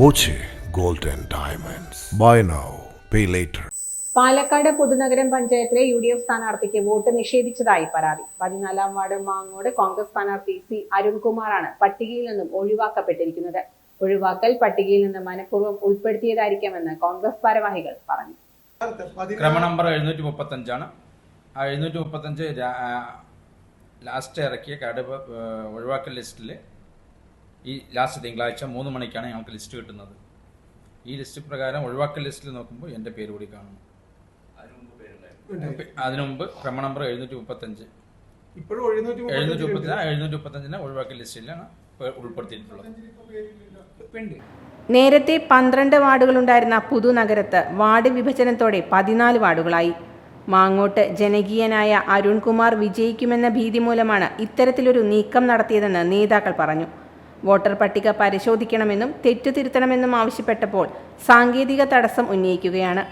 Boche gold diamonds. Buy now pay later. Palakkad Puthunagaram പഞ്ചായത്തിലെ U D F സ്ഥാനാർത്ഥിക്ക് vote നിഷേധിച്ചതായി പരാതി. പതിനാലാം വാർഡ് മാങ്ങോട് കോൺഗ്രസ് സ്ഥാനാർത്ഥി സി അരുൺകുമാറാണ് പട്ടികയിൽ നിന്നും ഒഴിവാക്കപ്പെട്ടിരിക്കുന്നത്. ഒഴിവാക്കൽ പട്ടികയിൽ നിന്ന് മനഃപൂർവം ഉൾപ്പെടുത്തിയതായിരിക്കുമെന്ന് കോൺഗ്രസ് ഭാരവാഹികൾ പറഞ്ഞു. ക്രമ നമ്പർ എഴുന്നൂറ്റി മുപ്പത്തഞ്ചാണ് ആ എഴുന്നൂറ്റി മുപ്പത്തഞ്ച് ലാസ്റ്റ് ഇറക്കിയ കാർഡ് ഒഴിവാക്കൽ ലിസ്റ്റിൽ ഈ ലാസ്റ്റ് തിങ്കളാഴ്ച മൂന്ന് മണിക്കാണ് ഞങ്ങൾക്ക് ലിസ്റ്റ് കിട്ടുന്നത്. ഈ ലിസ്റ്റ് പ്രകാരം ഒഴിവാക്കൽ ലിസ്റ്റിൽ നോക്കുമ്പോൾ എന്റെ പേര് കൂടി കാണുന്നു അതിനു മുമ്പ് ക്രമ നമ്പർ എഴുന്നൂറ്റി മുപ്പത്തഞ്ച് ഇപ്പോഴും എഴുന്നൂറ്റി മുപ്പത്തി എഴുന്നൂറ്റി മുപ്പത്തഞ്ചിന് ഒഴിവാക്കൽ ലിസ്റ്റിലാണ് ഉൾപ്പെടുത്തിയിട്ടുള്ളത്. നേരത്തെ പന്ത്രണ്ട് വാർഡുകളുണ്ടായിരുന്ന പുതുനഗരത്ത് വാർഡ് വിഭജനത്തോടെ പതിനാല് വാർഡുകളായി. മാങ്ങോട്ട് ജനകീയനായ അരുൺകുമാർ വിജയിക്കുമെന്ന ഭീതി മൂലമാണ് ഇത്തരത്തിലൊരു നീക്കം നടത്തിയതെന്ന് നേതാക്കൾ പറഞ്ഞു. വോട്ടർ പട്ടിക പരിശോധിക്കണമെന്നും തെറ്റു തിരുത്തണമെന്നും ആവശ്യപ്പെട്ടപ്പോൾ സാങ്കേതിക തടസ്സം ഉന്നയിക്കുകയാണ്.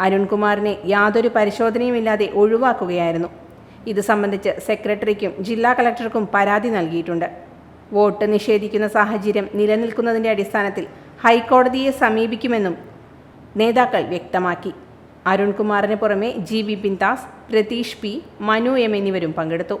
അരുൺകുമാറിനെ യാതൊരു പരിശോധനയുമില്ലാതെ ഒഴിവാക്കുകയായിരുന്നു. ഇത് സംബന്ധിച്ച് സെക്രട്ടറിക്കും ജില്ലാ കളക്ടർക്കും പരാതി നൽകിയിട്ടുണ്ട്. വോട്ട് നിഷേധിക്കുന്ന സാഹചര്യം നിലനിൽക്കുന്നതിന്റെ അടിസ്ഥാനത്തിൽ ഹൈക്കോടതിയെ സമീപിക്കുമെന്നും നേതാക്കൾ വ്യക്തമാക്കി. അരുൺകുമാറിന് പുറമെ G. V. Bindas Pratheesh P Manu M എന്നിവരും പങ്കെടുത്തു.